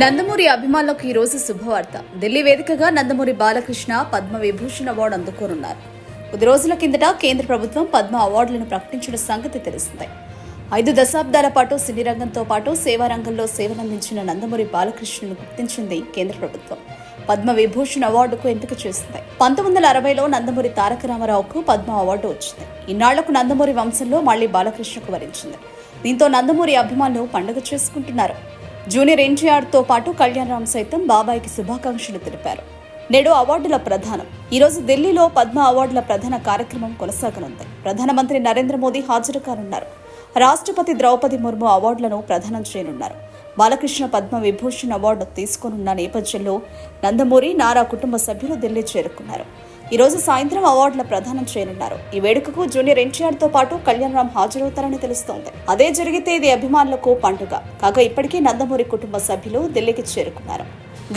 నందమూరి అభిమానులకు ఈ రోజు శుభవార్త. ఢిల్లీ వేదికగా నందమూరి బాలకృష్ణ పద్మ విభూషణ్ అవార్డు అందుకోనున్నారు. కొద్ది రోజుల కిందట కేంద్ర ప్రభుత్వం పద్మ అవార్డులను ప్రకటించిన సంగతి తెలిసిందే ఐదు దశాబ్దాల పాటు సినీ రంగంతో పాటు సేవా రంగంలో సేవలందించిన నందమూరి బాలకృష్ణను గుర్తించింది కేంద్ర ప్రభుత్వం. పద్మ విభూషణ్ అవార్డుకు ఎంపిక చేసింది. పంతొమ్మిది వందల అరవైలో నందమూరి తారక రామారావుకు పద్మ అవార్డు వచ్చింది. ఇన్నాళ్ళకు నందమూరి వంశంలో మళ్ళీ బాలకృష్ణకు వరించింది. దీంతో నందమూరి అభిమానులు పండుగ చేసుకుంటున్నారు. జూనియర్ ఎన్టీఆర్తో పాటు కళ్యాణ్ రామ్ సైతం బాబాయ్కి శుభాకాంక్షలు తెలిపారు. నేడు అవార్డుల ప్రధానం. ఈ రోజు ఢిల్లీలో పద్మ అవార్డుల ప్రధాన కార్యక్రమం కొనసాగనుంది. ప్రధానమంత్రి నరేంద్ర మోదీ హాజరు కానున్నారు. రాష్ట్రపతి ద్రౌపది ముర్ము అవార్డులను ప్రదానం చేయనున్నారు. బాలకృష్ణ పద్మ విభూషణ్ అవార్డు తీసుకోనున్న నేపథ్యంలో నందమూరి నారా కుటుంబ సభ్యులు ఢిల్లీ చేరుకున్నారు. ఈరోజు సాయంత్రం అవార్డుల ప్రదానం చేయనున్నారు. ఈ వేడుకకు జూనియర్ ఎన్టీఆర్తో పాటు కళ్యాణ్ రామ్ హాజరవుతారని తెలుస్తోంది. అదే జరిగితే ఇది అభిమానులకు పండుగ. కాగా ఇప్పటికే నందమూరి కుటుంబ సభ్యులు ఢిల్లీకి చేరుకున్నారు.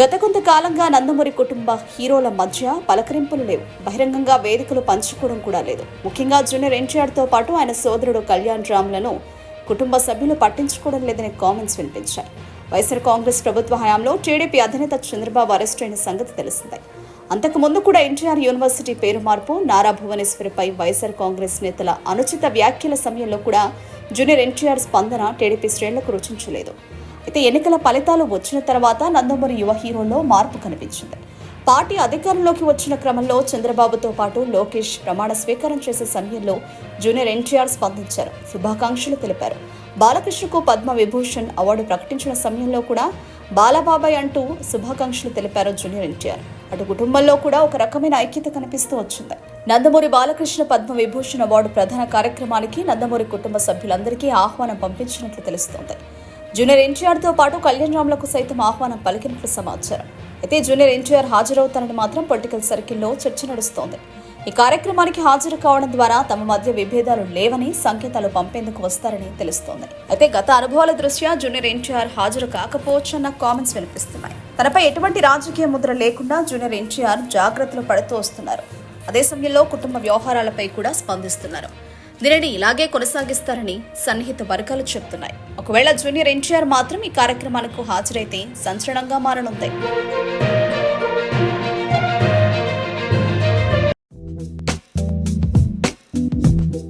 గత కొంతకాలంగా నందమూరి కుటుంబ హీరోల మధ్య పలకరింపులు లేవు. బహిరంగంగా వేదికలు పంచుకోవడం కూడా లేదు. ముఖ్యంగా జూనియర్ ఎన్టీఆర్తో పాటు ఆయన సోదరుడు కళ్యాణ్ రామ్లను కుటుంబ సభ్యులు పట్టించుకోవడం లేదనే కామెంట్స్ వినిపించాయి. వైఎస్ఆర్ కాంగ్రెస్ ప్రభుత్వ హయాంలో టీడీపీ అధినేత చంద్రబాబు అరెస్ట్ అయిన సంగతి తెలిసిందే. అంతకుముందు కూడా ఎన్టీఆర్ యూనివర్సిటీ పేరు మార్పు నారా భువనేశ్వరిపై వైఎస్ఆర్ కాంగ్రెస్ నేతల అనుచిత వ్యాఖ్యల సమయంలో కూడా జూనియర్ ఎన్టీఆర్ స్పందన టీడీపీ శ్రేణులకు రుచించలేదు. అయితే ఎన్నికల ఫలితాలు వచ్చిన తర్వాత నందమూరి యువ హీరోలో మార్పు కనిపించింది. పార్టీ అధికారంలోకి వచ్చిన క్రమంలో చంద్రబాబుతో పాటు లోకేష్ ప్రమాణ స్వీకారం చేసే సమయంలో జూనియర్ ఎన్టీఆర్ స్పందించారు. శుభాకాంక్షలు తెలిపారు. బాలకృష్ణకు పద్మ విభూషణ్ అవార్డు ప్రకటించిన సమయంలో కూడా బాలబాబాయ్ అంటూ శుభాకాంక్షలు తెలిపారు జూనియర్ ఎన్టీఆర్. అటు కుటుంబంలో కూడా ఒక రకమైన ఐక్యత కనిపిస్తూ వచ్చింది. నందమూరి బాలకృష్ణ పద్మ విభూషణ్ అవార్డు ప్రధాన కార్యక్రమానికి నందమూరి కుటుంబ సభ్యులందరికీ ఆహ్వానం పంపించినట్లు తెలుస్తోంది. జూనియర్ ఎన్టీఆర్తో పాటు కళ్యాణ్ రామ్లకు సైతం ఆహ్వానం పలికినట్లు సమాచారం. అయితే జూనియర్ ఎన్టీఆర్ హాజరవుతారని మాత్రం పొలిటికల్ సర్కిల్లో చర్చ నడుస్తోంది. ఈ కార్యక్రమానికి హాజరు కావడం ద్వారా తమ మధ్య విభేదాలు లేవని సంకేతాలు పంపేందుకు వస్తారని తెలుస్తోంది. అయితే గత అనుభవాల దృష్ట్యా జూనియర్ ఎన్టీఆర్ హాజరు కాకపోవచ్చన్న కామెంట్స్ వినిపిస్తున్నాయి. తనపై ఎటువంటి రాజకీయ ముద్ర లేకుండా జూనియర్ ఎన్టీఆర్ జాగ్రత్తలు పడుతూ వస్తున్నారు. అదే సమయంలో కుటుంబ వ్యవహారాలపై కూడా స్పందిస్తున్నారు. దీనిని ఇలాగే కొనసాగిస్తారని సన్నిహిత వర్గాలు చెప్తున్నాయి. ఒకవేళ జూనియర్ ఎన్టీఆర్ మాత్రం ఈ కార్యక్రమాలకు హాజరైతే సంచలనంగా మారనుంది.